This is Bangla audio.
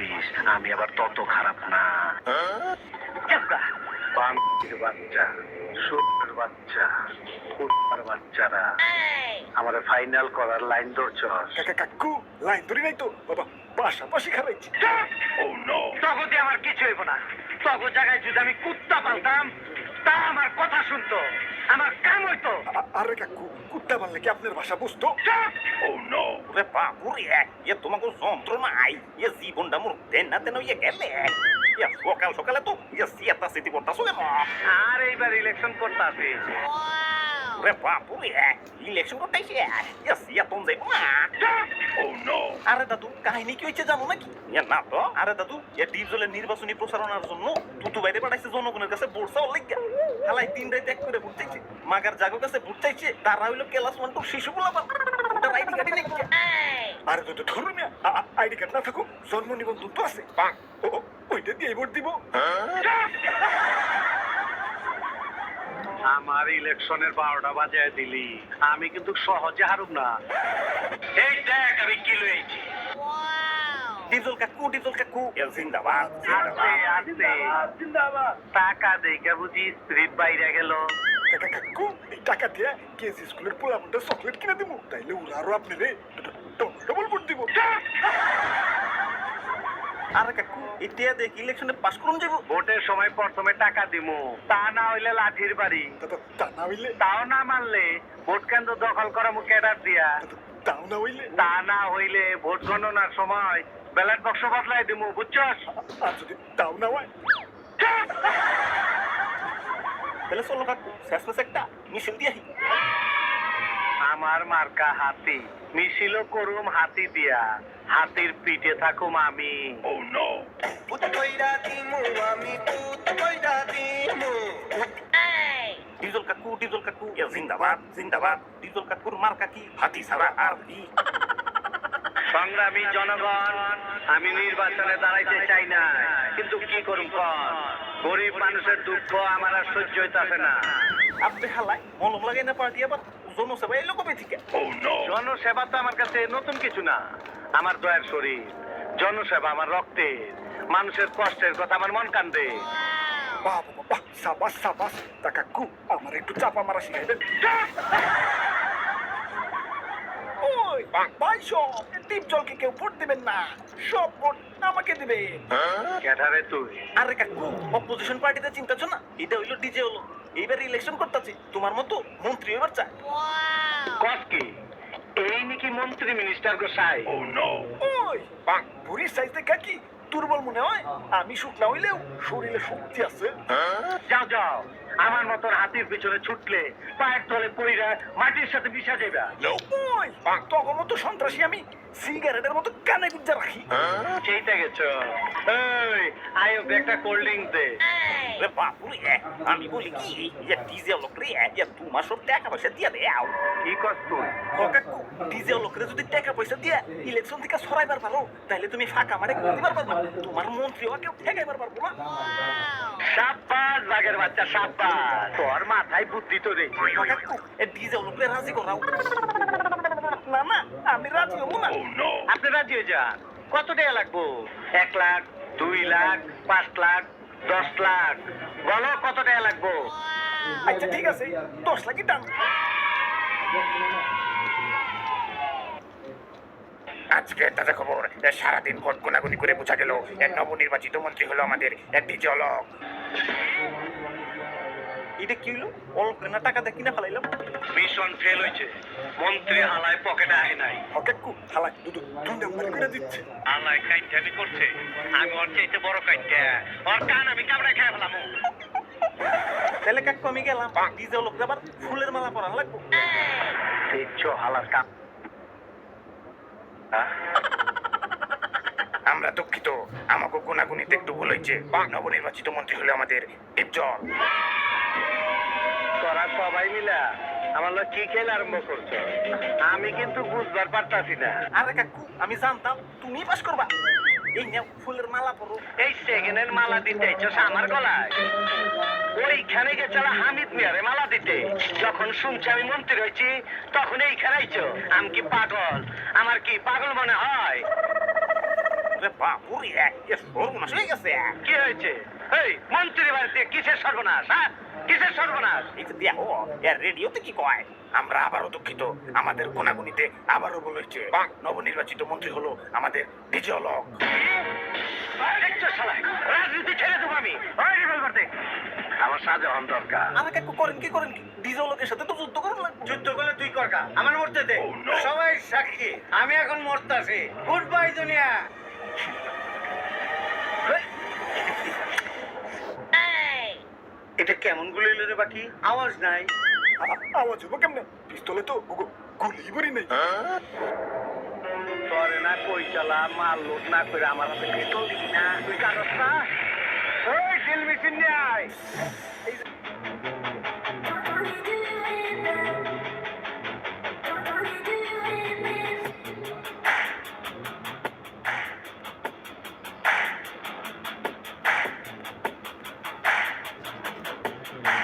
ভাবিস আমি আবার তত খারাপ না। বাচ্চা সুরের বাচ্চা বাচ্চারা। আমার ফাইনাল করার লাইন ধরছস কাকা লাইন ধরি নাই তো? বাবা পাশাপাশি আমার কিছু হইব না। তখন জায়গায় যদি আমি কুত্তা পালতাম তা আমার কথা শুনতো। আমার কাম হইতো। আরে কাকু কুত্তা বললে কি আপনার ভাষা বুঝতো? ও নো রে বাপুরে এ তোমাকে যন্ত্রণাই এ জীবনটা মোর দেন না তেন ইয়ে গেলে ইয়ে সকাল সকালে তো ইয়ে সিয়াতা সিটি করতাছো কেন? আর এইবার ইলেকশন করতে আসি ওরে বাপুরে ইলেকশন করতেছে ইয়ে সিয়াতন যাইব না আরে দাদু কাহিনী কি হয়েছে জানো নাকি না তো আরে দাদু এ ডিপজলের নির্বাচনী প্রচারণার জন্য তুতু বাইরে পাঠাইছে জনগণের কাছে চাওয়ার লাগিয়া হালাই তিন রাত এক করে ভোট চাইছে মাগার জাগো কাছে ভোট চাইছে তারা হইল ক্লাস ওয়ান শিশু বলা ওটার আইডি কার্ডই নাকি আরে তো ধরুন আইডি কার্ড না থাকুক জন্ম নিবন্ধন তো আছে ওইটা দিয়ে ভোট দিব আমার ইলেকশনের বারোটা বাজায় দিলি। আমি কিন্তু সহজে হারুম না। এই দেখ আমি কি লইছি। কাকু কাকু জিন্দাবাদ টাকা দেখে বুঝি স্ত্রীর বাইরে গেল। কাকু টাকা দিয়ে কেজি স্কুলের পোলামনটা চকলেট কিনে দিব তাইলে ওরা আরও আপনারে ডবল ভোট দিব আরে কাকু এটা দেখ ইলেকশনে পাস করুন যাব ভোটের সময় প্রথমে টাকা দিমু তা না হইলে লাঠির বাড়ি। তা না হইলে তাও না মানলে ভোট কেন্দ্র দখল করা মুখে দিয়া। তা তাও না হইলে তা না হইলে ভোট গণনার সময় ব্যালট বক্স বদলাই দিমু বুঝছস? আর যদি তাও না হয় তাহলে চলো কাকু শেষ মেশ একটা মিছিল দিয়ে আহি। আমার মার্কা হাতি মিছিল করুম হাতি দিয়া। হাতির পিঠে থাকুম আমি। ডিজল কাকু ডিজল কাকু। জিন্দাবাদ জিন্দাবাদ। ডিজল কাকুর হাতি ছাড়া আর কি? সংগ্রামী জনগণ আমি নির্বাচনে দাঁড়াইতে চাই না। কিন্তু কি করুম কর? গরিব মানুষের দুঃখ আমার আর সহ্য হইতাছে না। আপনি হালাই মলম লাগাই না পার্টি আবার জনসেবা এলো কবে থেকে? জনসেবা তো আমার কাছে নতুন কিছু না। আমার দয়ার শরীর জনসেবা আমার রক্তের মানুষের কষ্টের কথা আমার মন কান্দে। বাহ বাবা বাহ সাবাস সাবাস তা কাকু আমার একটু চাপা মারা শিখাইবেন ভাই সব টিপ জলকে কেউ ভোট দিবেন না সব ভোট আমাকে ক্যাঠারে তুই? আরে কাকু অপোজিশন পার্টিতে চিন্তা না? এটা হইল ডিজে হলো। এইবার ইলেকশন করতেছি তোমার মতো মন্ত্রী এবার চায়। কস কি? এই নাকি মন্ত্রী মিনিস্টার গোসাই? ওই বুড়ির সাইজ দেখা কি? দুর্বল মনে হয়। আমি শুকনা হইলেও শরীরে শক্তি আছে। যাও যাও। আমার মতন হাতির পিছনে ছুটলে পায়ের তলে পড়িরা মাটির সাথে মিশা যাবে ওই তখন মতো সন্ত্রাসী আমি। সিগারেটের মতো কানে গুজ্জা রাখি। সেইটা গেছো। এই আয়ো একটা কোল্ড ড্রিঙ্ক দে। রে বাপুরে আমি বলি কি ইয়া ডিজে লোক রে তোমার সব টাকা পয়সা দিয়া দেও কি কস তুই? কাকু ডিজে লোকরে যদি টাকা পয়সা দিয়া ইলেকশন থেকে সরাইবার পারো তাহলে তুমি ফাঁকা মারে দিবার পারব। তোমার মন্ত্রী হওয়া কেউ ঠেকাইবার পারব না। সাব্বাস বাঘের বাচ্চা সাব্বাস। তোর মাথায় বুদ্ধি তো রে কাকু ডিজে লোকরে রাজি করাও। না না আমি রাজি হব না। আপনি রাজি হয়ে যান। কত টাকা লাগবো? এক লাখ দুই লাখ পাঁচ লাখ দশ লাখ। বলো কত টাকা লাগবো? আচ্ছা ঠিক আছে দশ লাখই টান। আজকে তাজা খবর সারাদিন ভোট গোনাগুনি করে বোঝা গেল এক নবনির্বাচিত মন্ত্রী হলো আমাদের একটি জলক। এটা কি হইল? অল্প না টাকা দিয়ে কিনে ফেলাইলাম। মিশন ফেল মন্ত্রী হালায় পকেটে আয় নাই। হকাকু হালাই দুদু দুই নাম্বার করে দিচ্ছে। হালায় কাইটানি করছে। আমি ওর চাইতে বড় কাইটা ওর কান আমি কামড়ে খেয়ে ফেলাম তাহলে কাকু আমি গেলাম। ডিজে লোকরে আবার ফুলের মালা পরান লাগবো দেখছ হালার কাম আমরা দুঃখিত। আমাকে গোনাগুনিতে একটু ভুল হয়েছে নবনির্বাচিত মন্ত্রী হলো আমাদের ডিপজল তোরা সবাই মিলা আমার লোক কি খেলে আরম্ভ করছ? আমি কিন্তু বুঝবার পারতাছি না। আরে কাকু আমি জানতাম তুমি পাস করবা। এই নাও ফুলের মালা পরো। এই সেকেন্ডের মালা দিতে ইচ্ছস আমার গলায়? ওইখানে গেছিল হামিদ মিয়ারে মালা দিতে। যখন শুনছি আমি মন্ত্রী হয়েছি তখন এইখানে আইছো। আমি কি পাগল? আমার কি পাগল মনে হয়? কি হয়েছে? এই মন্ত্রী বাড়িতে কিসের সর্বনাশ হ্যাঁ? কিসের সর্বনাশ? দেখো এর রেডিওতে কি কয়? আমরা আবারও দুঃখিত। আমাদের গুণাগুণিতে আবারও বলেছে নবনির্বাচিত মন্ত্রী হলো আমাদের ডিজিওলগ রাজনীতি ছেড়ে দেবো আমি। আমার শাহজাহান দরকার। আরে কাকু করেন কি করেন কি? ডিজে সাথে তো যুদ্ধ করেন না যুদ্ধ করলে তুই করকা আমার মরতে দে। সবাই সাক্ষী। আমি এখন মরতাছি। গুড বাই দুনিয়া। এটা কেমন গুলি এলো রে বাকি? আওয়াজ নাই। আওয়াজ হব কেমনে? পিস্তলে তো গুলি ভরি নেই। তরে না কই চালা মাল লোড না করে আমার হাতে পিস্তল দিবি না। তুই না ওই ড্রিল মেশিন নিয়ে আয়।